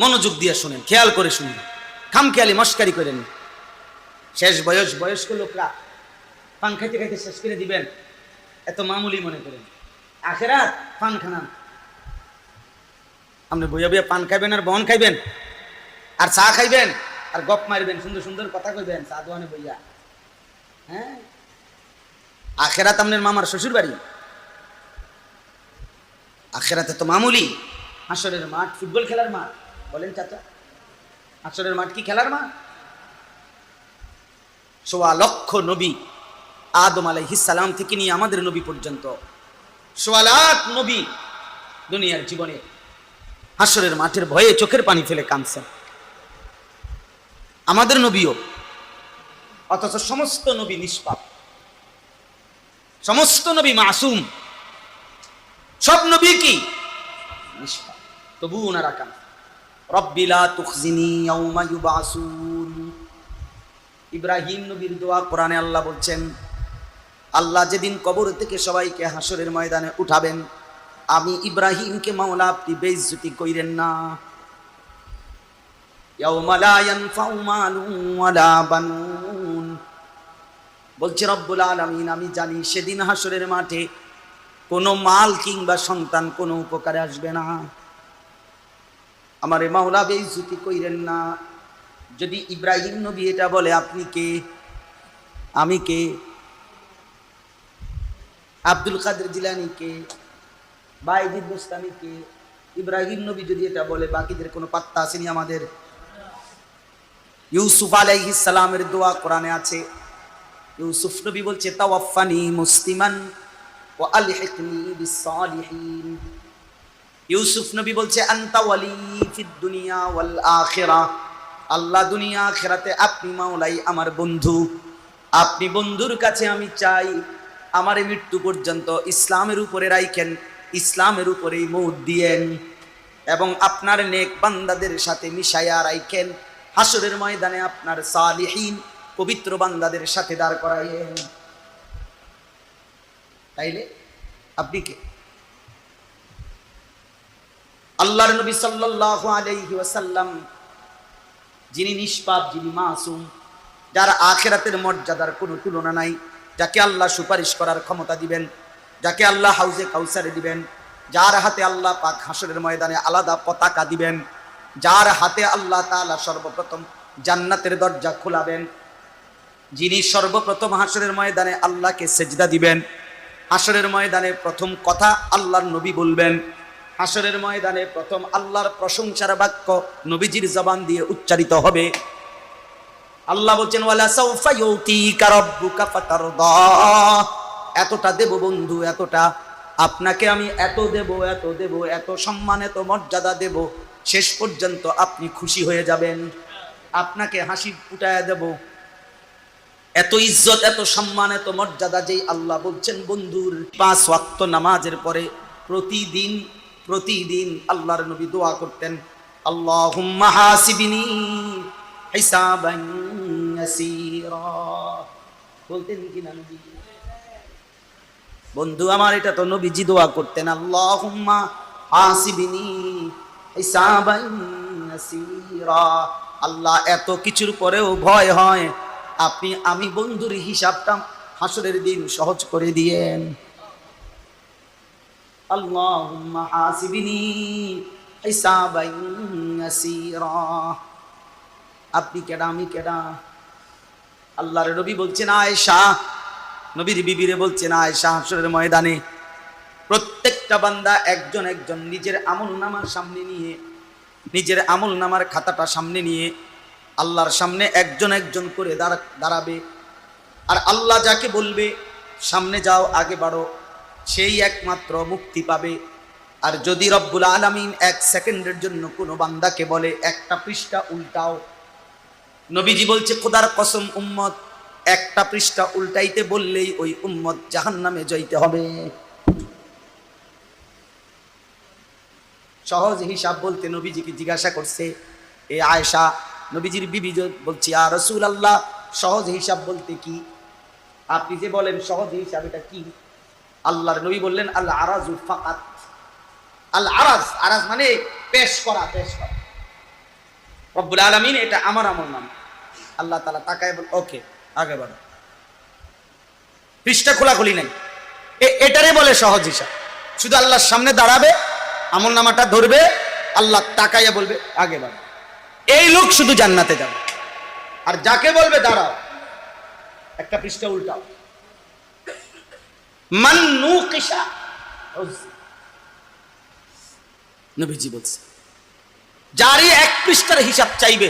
মনোযোগ দিয়ে শুনেন, খেয়াল করে শুনুন। খামখেয়ালি, মস্কারি করেন শেষ বয়স, বয়স্ক লোকরা পান খাইতে খাইতে শেষ করে দিবেন। এত মামুলি মনে করেন। আখেরাত পান খানান। আপনি বইয়া বইয়া পান খাইবেন আর বন খাইবেন। আর চা খাইবেন আর গপ মারবেন, সুন্দর সুন্দর কথা কইবেন, চা দোয়ানে বইয়া। হ্যাঁ? আখেরাত আপনার মামার শ্বশুর বাড়ি আখেরাতে তো মামুলি, হাসরের মাঠ, ফুটবল খেলার মাঠ। বলেন চাচা হাসরের মাঠ কি খেলার মাঠ? সোয়া লক্ষ নবী আদম সালাম থেকে নিয়ে আমাদের নবী পর্যন্ত। সোয়া লাখ নবী দুনিয়ার জীবনে হাসরের মাঠের ভয়ে চোখের পানি ফেলে কাঁদছেন। আমাদের নবীও, অথচ সমস্ত নবী নিষ্পাপ। সমস্ত নবী মাসুম। সব নবী কি? নিষ্পাপ। তবু ওনারা কান রব্বিলা ইব্রাহিম নবীর দোয়া কোরআনে আল্লাহ বলছেন, আল্লাহ যেদিন কবর থেকে সবাইকে হাসরের ময়দানে উঠাবেন, আমি ইব্রাহিমকে মাওলা আপনি বেইজ্জতি কইরেন না। বলছে, রব্বুল আলামিন, আমি জানি সেদিন হাসরের মাঠে কোনো মাল কিংবা সন্তান কোনো উপকারে আসবে না। আমারে মাওলা বেইজ্জতি কইরেন না। যদি ইব্রাহিম নবী এটা বলে, আপনি কে? আমি কে? আব্দুল কাদের জিলানি কে? বাইদিদ বুস্তানি কে? ইব্রাহিম নবী যদি এটা বলে, বাকিদের কোনো পাত্তা আসেনি আমাদের। ইউসুফ আলাইহিস সালামের দোয়া কোরআনে আছে। ইউসুফ নবী বলছে তাওয়াফানি মুসলিমান ওয়া আলহিকনি বিসসালিহিন ইউসুফ নবী বলছে, আনতা ওয়ালি আল্লাহ দুনিয়া আখিরাতে আপনি মাওলাই, আমার বন্ধু। আপনি বন্ধুর কাছে আমি চাই, আমার মৃত্যু পর্যন্ত ইসলামের উপরে রাইখেন, ইসলামের উপরেই মৌত দিয়েন। এবং আপনার নেক বান্দাদের সাথে মিশাইয়া রাইখেন হাসরের ময়দানে আপনার সালিহীন, পবিত্র বান্দাদের সাথে দাঁড় করাইয়েন। তাইলে, আপনি কে? আল্লাহর নবী সাল্লাল্লাহু আলাইহি ওয়াসাল্লাম, যিনি নিষ্পাপ, যিনি মাসুম, যার আখেরাতের মর্যাদার কোনো তুলনা নাই, যাকে আল্লাহ সুপারিশ করার ক্ষমতা দিবেন, যাকে আল্লাহ হাউজে কাউসারে দিবেন, যার হাতে আল্লাহ পাক হাসরের ময়দানে আলাদা পতাকা দিবেন, যার হাতে আল্লাহ তাআলা সর্বপ্রথম জান্নাতের দরজা খোলাবেন, যিনি সর্বপ্রথম হাসরের ময়দানে আল্লাহকে সেজদা দিবেন হাসরের ময়দানে প্রথম কথা আল্লাহর নবী বলবেন। হাসরের ময়দানে প্রথম আল্লাহর প্রশংসার বাক্য নবীজির জবান দিয়ে উচ্চারিত হবে। আল্লাহ বলছেন, ওয়ালা এতটা দেব বন্ধু, এতটা। আপনাকে আমি এত দেব এত দেব, এত সম্মান, এত মর্যাদা দেব, শেষ পর্যন্ত আপনি খুশি হয়ে যাবেন। আপনাকে হাসি ফুটায় দেব। এত ইজ্জত, এত সম্মান, এত মর্যাদা যেই আল্লাহ বলছেন, বন্ধুর পাঁচ ওয়াক্ত নামাজের পরে প্রতিদিন প্রতিদিন আল্লাহর নবী দোয়া করতেন হাসিবিনি বলতেন কি নবী বন্ধু, আমার এটা তো নবীজি দোয়া করতেন, আল্লাহুম্মা হাসিবিনি আল্লাহ এত কিছুর পরেও ভয় হয়। আপনি, আমি বন্ধুর হিসাবটা হাসরের দিন সহজ করে দিয়েন। আল্লাহুম্মা হাসিবিনি হিসাবান ইয়াসীরা আপনি কেডা, আমি কেডা? আল্লাহর নবী বলছেন, আয়েশা। নবীর বিবিরে বলছেন, আয়েশা, হাসরের ময়দানে। প্রত্যেকটা বান্দা একজন একজন নিজের আমল নামার সামনে নিয়ে, নিজের আমল নামার খাতাটা সামনে নিয়ে আল্লাহর সামনে একজন একজন করে দাঁড়া দাঁড়াবে। আর আল্লাহ যাকে বলবে, সামনে যাও, আগে বাড়ো। সেই একমাত্র মুক্তি পাবে। আর যদি রব্বুল আলামিন এক সেকেন্ডের জন্য কোনো বান্দাকে বলে, একটা পৃষ্ঠা উল্টাও। নবীজি বলছে, খোদার কসম উম্মত, একটা পৃষ্ঠা উল্টাইতে বললেই ওই উম্মত জাহান নামে যাইতে হবে। সহজ হিসাব বলতে নবীজিকে জিজ্ঞাসা করছে, এ আয়েশা, নবীজির বিবি বলছি আর রসুল আল্লাহ সহজ হিসাব বলতে কি? আপনি যে বলেন সহজ হিসাব, এটা কি? আল্লাহর নবী বললেন আল্লাহ আরাজু ফাকাত। আল আরাজ আরাজ মানে পেশ করা পেশ করা। রব্বুল আলমিন এটা আমার আমল নাম। আল্লাহ তালা তাকায় বল, ওকে, আগে বাড়ো। পৃষ্ঠা খোলাখুলি নাই। এটারে বলে সহজ হিসাব। শুধু আল্লাহর সামনে দাঁড়াবে, আমল নামাটা ধরবে, আল্লাহ তাকাইয়া বলবে, আগে বাড়ো। এই লোক শুধু জান্নাতে যাবে। আর যাকে বলবে, দাঁড়াও। একটা পৃষ্ঠা উল্টাও। মান্নু কিসা? নবীজি বলছে যারই এক পৃষ্ঠার হিসাব চাইবে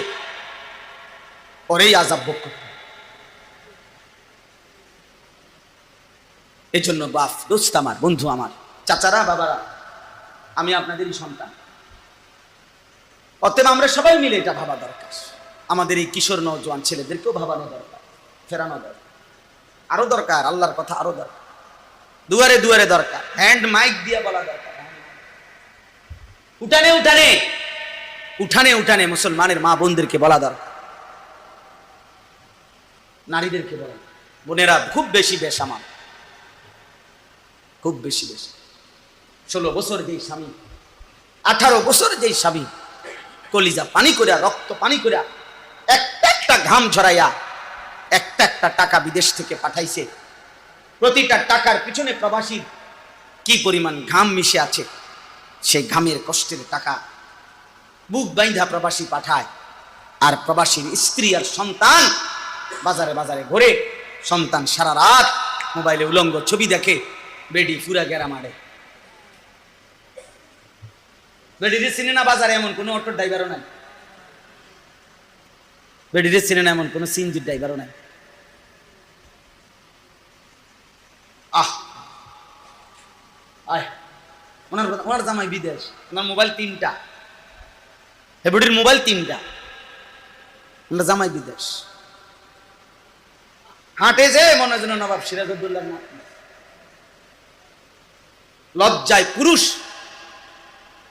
পরেই আজাব ভোগ করতে হবে। এই জন্য বাপ দোস্ত আমার বন্ধু আমার চাচারা বাবারা আমি আপনাদেরই সন্তান। অতএব আমরা সবাই মিলে এটা ভাবা দরকার। আমাদের এই কিশোর নজওয়ান ছেলেদেরকেও ভাবানো দরকার ফেরানো দরকার। আরও দরকার আল্লাহর কথা আরও দরকার। দুয়ারে দুয়ারে দরকার। হ্যান্ড মাইক দিয়ে বলা দরকার। উঠানে উঠানে। উঠানে উঠানে মুসলমানের মা বোনদেরকে বলা দরকার। নারীদেরকে বলা বোনেরা, খুব বেশি আমার। খুব বেশি বেশ। ষোলো বছর যেই স্বামী, আঠারো বছর যেই স্বামী, কলিজা পানি করিয়া, রক্ত পানি করিয়া, একটা একটা ঘাম ঝরাইয়া, একটা একটা টাকা বিদেশ থেকে পাঠাইছে। প্রতিটা টাকার পিছনে প্রবাসীর কি পরিমাণ ঘাম মিশে আছে? সেই ঘামের কষ্টের টাকা বুক বাইন্ধা প্রবাসী পাঠায়। আর প্রবাসীর স্ত্রী আর সন্তান বাজারে বাজারে ঘোরে। সন্তান সারা রাত মোবাইলে উলঙ্গ ছবি দেখে বেডি ফুরা গেরা মারে। বেডিরে চিনে না বাজারে এমন কোনো অটোর ড্রাইভারও নাই। বেডিরে চিনে না এমন কোনো সিএনজির ড্রাইভারও নাই। আয়। ওনার ওনার জামাই বিদেশ। ওনার মোবাইল তিনটা। মোবাইল তিনটা। ওনার জামাই বিদেশ। হাঁটে যে মনে হয় নবাব লজ্জায় পুরুষ।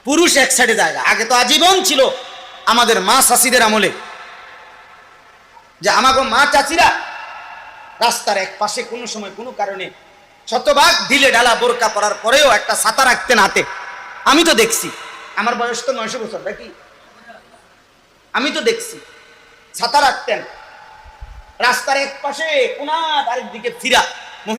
পুরুষ এক সাইডে জায়গা। আগে তো আজীবন ছিল আমাদের মা চাষিদের আমলে। যে আমাকে মা চাচিরা রাস্তার এক পাশে কোনো সময় কোনো কারণে শতভাগ ঢিলে ঢালা বোরকা পরার পরেও একটা সাঁতার রাখতেন হাতে আমি তো দেখছি। আমার বয়স তো নয়শো বছর, নাকি? আমি তো দেখছি। সাঁতার রাখতেন। রাস্তার এক পাশে কোনার আরেক দিকে ফিরা।